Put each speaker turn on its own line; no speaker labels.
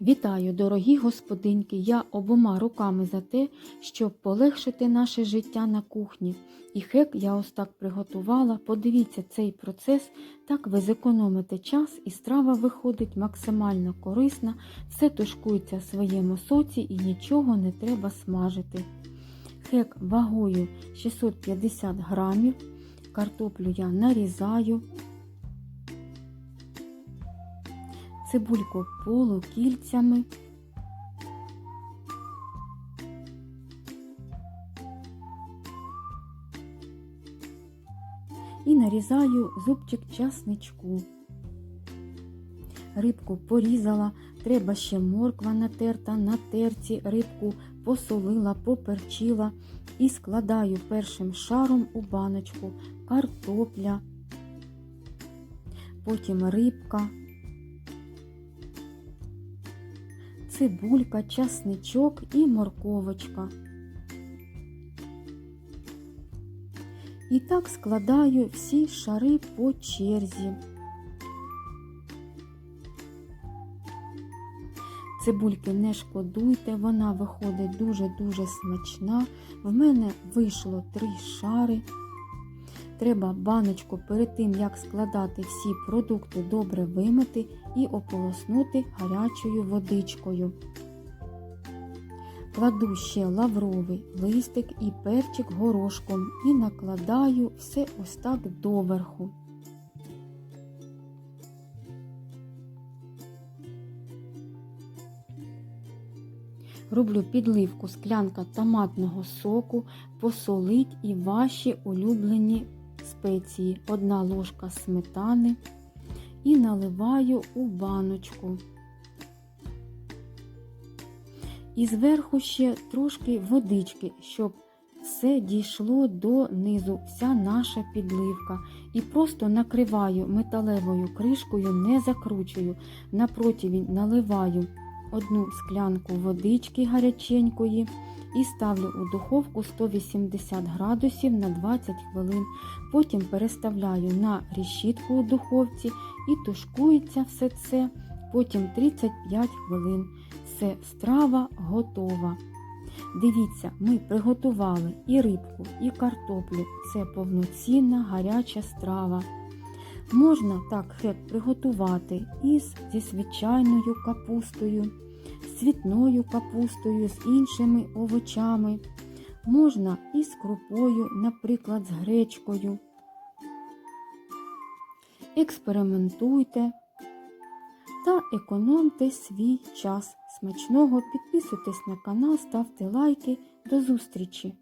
Вітаю, дорогі господинки! Я обома руками за те, щоб полегшити наше життя на кухні. І хек я ось так приготувала. Подивіться цей процес, так ви зекономите час і страва виходить максимально корисна, все тушкується в своєму соці і нічого не треба смажити. Хек вагою 650 грамів. Картоплю я нарізаю. Цибульку полукільцями. І нарізаю зубчик часничку. Рибку порізала, треба ще морква натерта на терці, рибку посолила, поперчила і складаю першим шаром у баночку картопля, потім рибка, цибулька, часничок і морковочка. І так складаю всі шари по черзі. Цибульки не шкодуйте, вона виходить дуже-дуже смачна. В мене вийшло три шари. Треба баночку перед тим, як складати всі продукти, добре вимити і ополоснути гарячою водичкою. Кладу ще лавровий листик і перчик горошком і накладаю все ось так доверху. Роблю підливку склянка томатного соку, посолить і ваші улюблені спеції. Одна ложка сметани і наливаю у баночку. І зверху ще трошки водички, щоб все дійшло до низу, вся наша підливка. І просто накриваю металевою кришкою, не закручую. На противень наливаю одну склянку водички гаряченької і ставлю у духовку 180 градусів на 20 хвилин. Потім переставляю на решітку у духовці і тушкується все це. Потім 35 хвилин. Все, страва готова. Дивіться, ми приготували і рибку, і картоплю. Це повноцінна гаряча страва. Можна так хек приготувати із зі звичайною капустою, з цвітною капустою, з іншими овочами. Можна із крупою, наприклад, з гречкою. Експериментуйте та економте свій час. Смачного підписуйтесь на канал, ставте лайки. До зустрічі!